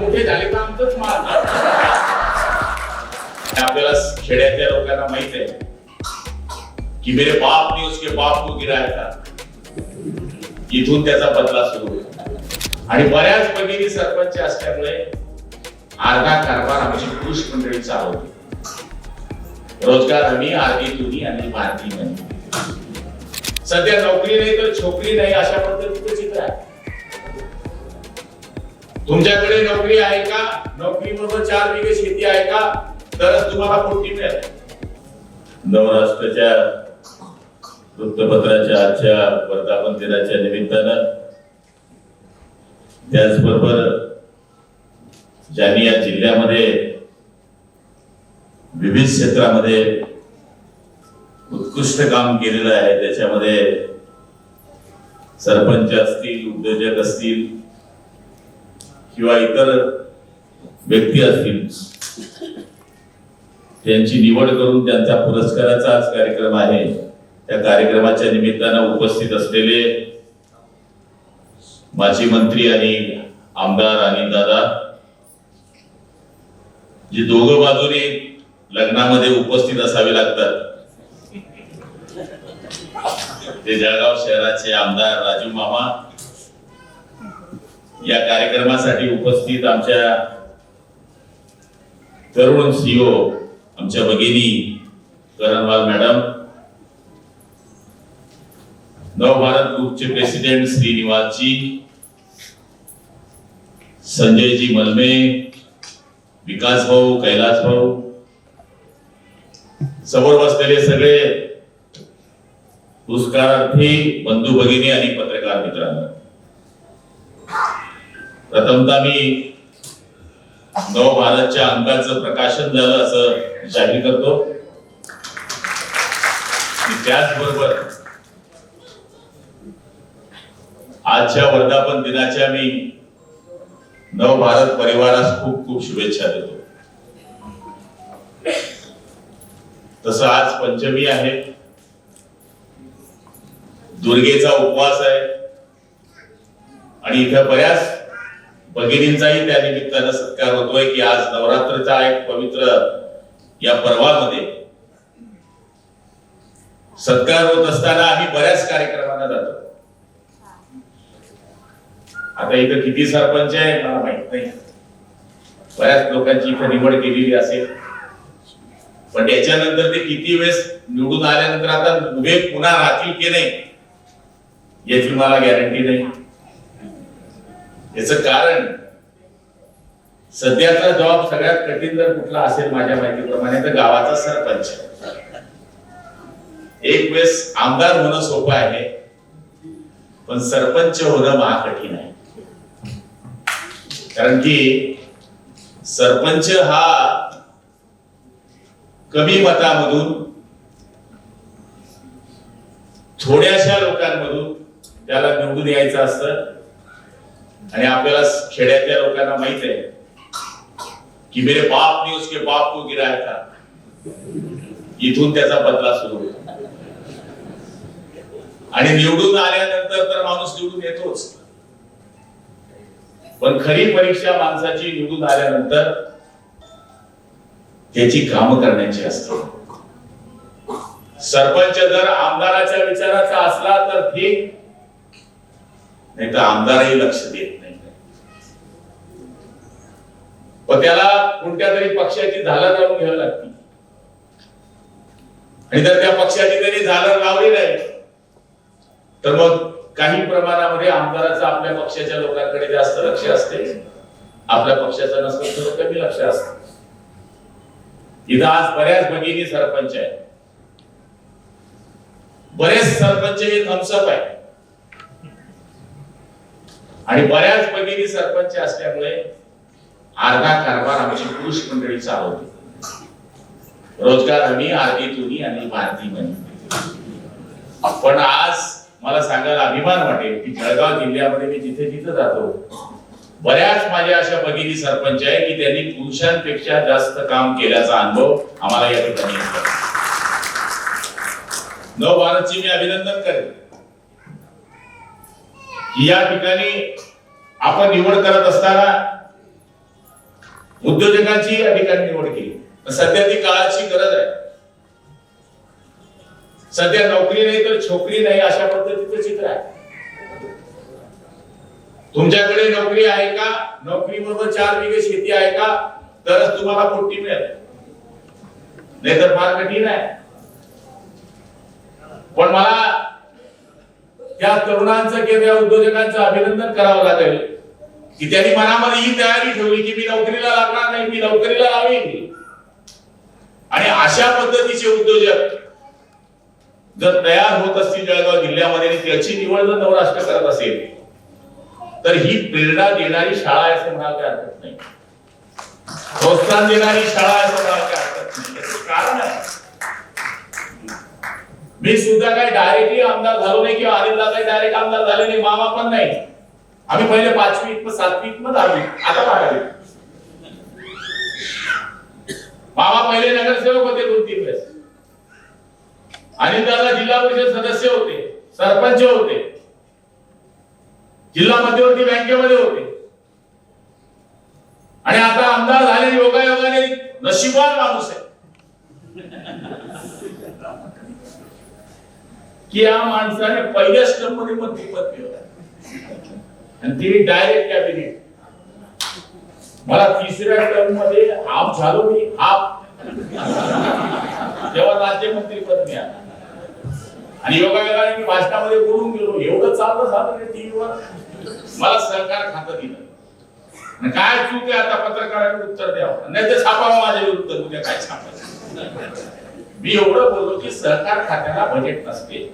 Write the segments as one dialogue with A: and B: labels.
A: मोठे झाले? तर आमचंच मार आपल्याला खेड्यातल्या लोकांना माहीत आहे की मेरे बाप ने उसके बाप को गिराया था. इथून त्याचा बदला सुरू होईल आणि बऱ्याच भगिनी सरपंच असल्यामुळे अर्धा कारभार आमची पुरुष मंडळी चालवते. रोजगार हमी आधी तुनी आणि भारती नाही सध्या नोकरी नाही तर छोकरी नाही अशा पद्धतीचं चित्र आहे. तुमच्याकडे नोकरी आहे का? नोकरी बरोबर चार बिघे शेती आहे का? तरच तुम्हाला पोटी मिळेल? नवराष्ट्राच्या वृत्तपत्राच्या आजच्या वर्धापन दिनाच्या निमित्तानं त्याचबरोबर ज्यांनी या जिल्ह्यामध्ये विविध क्षेत्रामध्ये उत्कृष्ट काम केलेलं आहे त्याच्यामध्ये सरपंच असतील उद्योजक असतील किंवा इतर व्यक्ती असतील त्यांची निवड करून त्यांचा पुरस्काराचा आज कार्यक्रम आहे. त्या कार्यक्रमाच्या निमित्तानं उपस्थित असलेले माजी मंत्री आणि आमदार आणि दादा जे दोघं बाजूने लग्नामध्ये उपस्थित असावे लागतात. ते जळगाव शहराचे आमदार राजू मामा या कार्यक्रमासाठी उपस्थित आमच्या तरुण सीओ आमच्या भगिनी करणवाल मॅडम नवभारत ग्रुपचे प्रेसिडेंट श्रीनिवासजी संजयजी मलमे विकास भाऊ कैलास भाऊ समोर बसलेले सगळे पुरस्कारार्थी बंधू भगिनी आणि पत्रकार मित्रांनो. प्रथमतः मी नव भारतच्या अंकाचं प्रकाशन झालं असं जाहीर करतो. त्याचबरोबर आजच्या वर्धापन दिनाच्या मी नव भारत परिवारास खूप खूप शुभेच्छा देतो. तस आज पंचमी आहे. दुर्गेचा उपवास आहे. आणि इथं बऱ्याच भगिनींचाही त्या निमित्तानं सत्कार होतोय की आज नवरात्रचा एक पवित्र या पर्वामध्ये सत्कार होत असताना आम्ही बऱ्याच कार्यक्रमांना जातो. आता इथं किती सरपंच आहे मला माहीत नाही. बऱ्याच लोकांची इथं निवड केलेली असेल. पण याच्यानंतर ते किती वेळेस निवडून आल्यानंतर आता उभे पुन्हा राहतील की नाही याची मला गॅरंटी नाही. याच कारण सध्याचा जॉब सगळ्यात कठीण जर कुठला असेल माझ्या माहितीप्रमाणे तर गावाचा सरपंच. एक वेळेस आमदार होणं सोपं आहे पण सरपंच होणं महाकठीण आहे. कारण की सरपंच हा कमी मतामधून थोड्याशा लोकांमधून त्याला निवडून यायचं असतं. आणि आपल्याला खेड्यातल्या लोकांना माहीत आहे की मेरे बाप ने उसके बाप को गिराया था. इथून त्याचा बदला सुरू होतो. आणि निवडून आल्यानंतर तर माणूस निवडून येतोच. पण खरी परीक्षा माणसाची निवडून आल्यानंतर त्याची काम करण्याची असते. सरपंच जर आमदाराच्या विचाराचा असला तर ठीक. नाही तर आमदारही लक्ष देत नाही. व त्याला कोणत्या तरी पक्षाची झालर लावून घ्यावी लागते. आणि जर त्या पक्षाची जरी झालर लावली नाही तर मग काही प्रमाणामध्ये आमदाराचं आपल्या पक्षाच्या लोकांकडे जास्त लक्ष असते. आपल्या पक्षाचं नसतं तर कमी लक्ष असतं. इथं आज बऱ्याच भगिनी सरपंच आहेत. बरेच सरपंच हे थम्सअप आहे आणि बऱ्याच भगिनी सरपंच असल्यामुळे अर्धा कारभार आमची पुरुष मंडळी चालवते. रोजगार हमी आधी तुनी आणि भारती म्हणी. पण आज मला सांगायला अभिमान वाटेल की जळगाव जिल्ह्यामध्ये मी जिथे जिथे जातो बऱ्याच माझ्या अशा भगिनी सरपंच आहे की त्यांनी पुरुषांपेक्षा जास्त काम केल्याचा अनुभव आम्हाला या ठिकाणी नव भारतची मी अभिनंदन करेन. या ठिकाणी आपण निवड करत असताना उद्योजकांची या ठिकाणी निवड केली. सध्या ती काळाची गरज आहे. सध्या नोकरी नाही तर छोकरी नाही अशा पद्धतीचं चित्र आहे. तुमच्याकडे नोकरी आहे का? नोकरी बरोबर चार बिघे शेती आहे का? तरच तुम्हाला पोटी मिळेल. नाही तर फार कठीण आहे. पण मला त्या तरुणांचं किंवा उद्योजकांचं अभिनंदन करावं लागेल. की त्यांनी मनामध्ये ही तयारी ठेवली की मी नोकरीला लागणार नाही मी नोकरीला लावेन. आणि अशा पद्धतीचे उद्योजक जर तयार होत असतील जळगाव जिल्ह्यामध्ये त्याची निवड जर नवराष्ट्र करत असेल तर ही प्रेरणा देणारी शाळा असं म्हणाल काही हरकत नाही. प्रोत्साहन देणारी शाळा असं म्हणाल काय हरकत नाही. कारण आहे. मी सुद्धा काही डायरेक्टली आमदार झालो नाही किंवा अनिल काही डायरेक्ट आमदार झाले नाही मामा पण नाही. आम्ही पहिले पाचवी मग सातवी मग दहावी. आता बारावी मामा पहिले नगरसेवक होते दोन तीन वेळेस. आणि दादा जिल्हा परिषद सदस्य होते सरपंच होते. जिल्हा मध्यवर्ती बँकेमध्ये होते. आणि आता आमदार झाले योगायोगाने नशिबान माणूस आहे. की या माणसाने पहिल्या स्टंपमध्ये मंत्रीपद मिळवलं आणि तिने डायरेक्ट कॅबिनेट मला तिसऱ्या टर्ममध्ये हाफ झालो मी हाफ. तेव्हा राज्यमंत्री पद मिळालं. आणि योगायोगाने मी भाषणामध्ये बोलून गेलो. एवढं चाललं झालं रे टीव्हीवर मला सहकार खातं दिलं. आणि काय चूक आहे आता पत्रकारांनी उत्तर द्यावं? नाही तर छापावं माझ्या विरुद्ध उद्या काय छापायचं? मी एवढं बोललो की सहकार खात्याला बजेट नसते.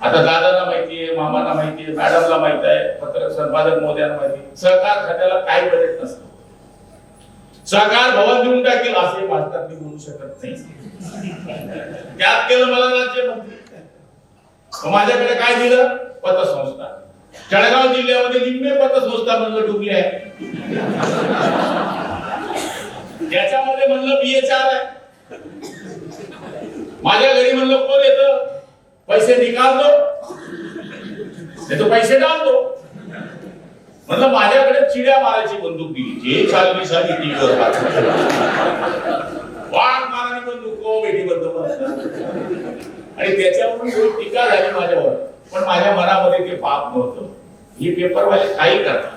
A: आता दादाला माहितीये मामाला माहितीये मॅडमला माहीत आहे पत्रक संपादक मोद्यांना माहिती सहकार खात्याला काही बजेट नसतं. सहकार भवन देऊन टाकेल असे भारतात मी बोलू शकत नाही. त्यात केलं मला राज्यमंत्री माझ्याकडे काय दिलं? पतसंस्था. जळगाव जिल्ह्यामध्ये निम्मे पतसंस्था म्हणलं डुबली आहे. त्याच्यामध्ये म्हणलं बीएचआर आहे. माझ्या घरी म्हणलं कोण येतं? पैसे निकाल दो। नाही तो पैसे डाल दो। म्हणलं माझ्याकडे चिड्या मारायची बंदूक दिली. जे चालली साली टीव्हीवर वाघ मारानी बंदूक को बेटी बंद आणि त्याच्यावरून टीका झाली माझ्यावर. पण माझ्या मनामध्ये ते पाप नव्हतं. पेपर पेपरवाले काही करतात.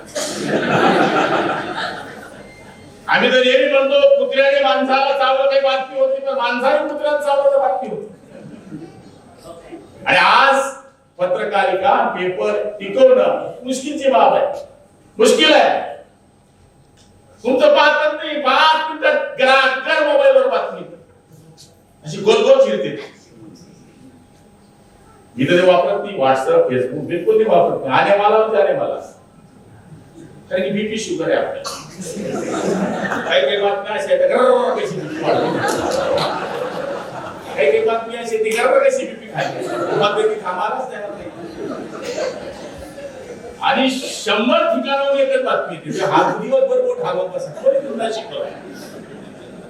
A: आम्ही तर नेहमी म्हणतो कुत्र्याने माणसाला चावलं काही बातमी होती पण माणसाने कुत्र्याला चावलं तर बातमी होती. आणि आज पत्रकारिता पेपर टिकवणं मुश्किलची बाब आहे. मुश्किल आहे. तुमचं पाच नाही पाच मिनिटात ग्राहकर मोबाईलवर बातमी. अशी गोल गोल फिरते. मी तरी वापरत नाही व्हॉट्सअप फेसबुक बिलकुल नाही वापरत नाही. आणे मला होते आणे मला. कारण की बीपी शुगर आहे आपल्याला काही काही बातम्या अशा आहेत, कशी काही काही बातम्या अशी ती गरर कशी बीपी थांबायलाच नाही आणि शंभर ठिकाणावर येते बातमी येते. म्हणजे ते हात दिवसभर बोट थांबत बसा. कोणी तुला शिकवलं?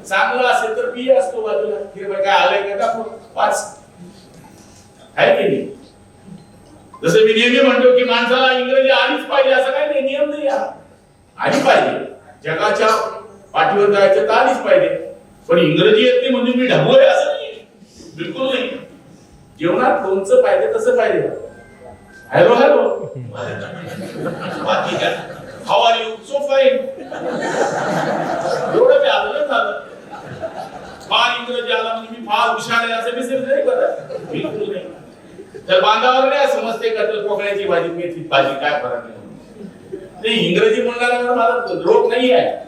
A: चांगलं असेल तर पी असतो बाजूला. हिरवं काय आलंय का पाच. आहे की नाही? जसं मी नेहमी म्हणतो की माणसाला इंग्रजी आलीच पाहिजे असं काही नाही. नियम नाही हा. आली पाहिजे. जगाच्या पाठीवर जायचं तर आलीच पाहिजे. पण इंग्रजी येत नाही म्हणजे मी ढबू आहे असं नाही. बिलकुल नाही. जेवणात लोणचं पाहिजे तसं पाहिजे. हॅलो हॅलो बाकी काय how are you so fine एवढं मी आलं झालं. फार इंग्रजी आला म्हणजे मी फार हुशार आहे असं मी नाही करत. बिलकुल नाही. तर बांधावर नाही समजते का तर कोकण्याची भाजी मेथी भाजी काय फरक नाही. ते इंग्रजी बोलणाऱ्यावर मला रोग नाही आहे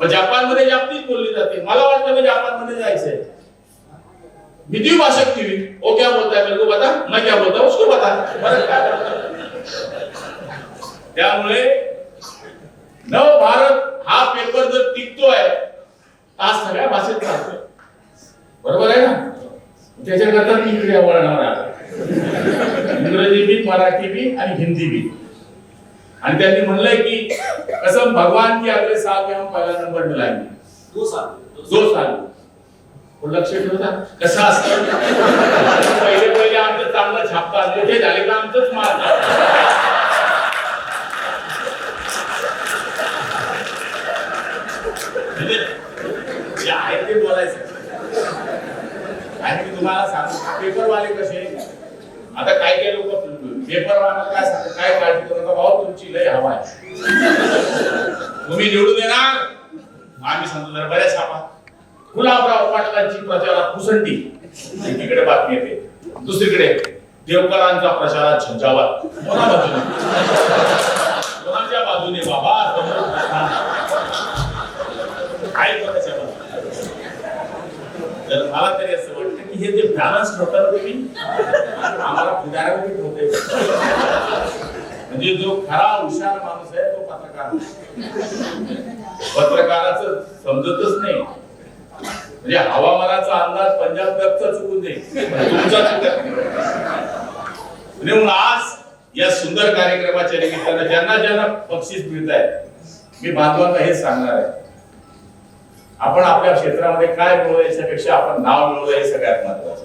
A: पण जपानमध्ये जागतिक बोलली जाते. मला वाटतं मी जपानमध्ये जायचंय. मी द्विभाषक थी वो क्या बोलता है मेरे को बता? मैं क्या बोलता हूँ? उसको बता? त्यामुळे नव भारत हा? पेपर जर टिकतोय आज सगळ्या भाषेत चालतोय. बरोबर आहे ना? त्याच्याकरता मी इकडे वळणार इंग्रजी भी मराठी भी आणि हिंदी भी आणि त्यांनी म्हणलंय की कसम भगवान की अगले साल में हम पहला नंबर मिलाएंगे
B: दो साल.
A: दो साल. लक्ष ठेवता कसं असतं? पहिले पहिले आमचं चांगला छापता मोठे झाले का आमचंच मारतात म्हणजे आहे मी तुम्हाला पेपरवाले कसे? आता काय भाऊ तुमची लय हवा आहे. तुम्ही निवडून येणार. आम्ही समजून बऱ्याच छापा. गुलाबराव पाटलांची प्रचारात मुसंडी एकीकडे बातमी येते दुसरीकडे देवकरांचा प्रचारात झंझावात कोणा बाजूने? कोणाच्या बाजूने बाबा? काय कोणाच्या बाजूने तर मला तरी असं वाटतं की हे जे बॅलन्स ठेवतात तुम्ही आम्हाला पुढाऱ्याला ठेवते म्हणजे जो खरा हुशार माणूस आहे तो पत्रकार. पत्रकाराचं समजतच नाही. म्हणजे हवामानाचा अंदाज पंजाब तकचा चुकून दे म्हणजे तुमचा चुकत नाही म्हणजे म्हणून आज या सुंदर कार्यक्रमाच्या निमित्तानं ज्यांना ज्यांना बक्षीस मिळत आहे मी बांधवांना हेच सांगणार आहे. आपण आपल्या क्षेत्रामध्ये काय मिळवलं याच्यापेक्षा आपण नाव मिळवलं हे सगळ्यात महत्वाचं.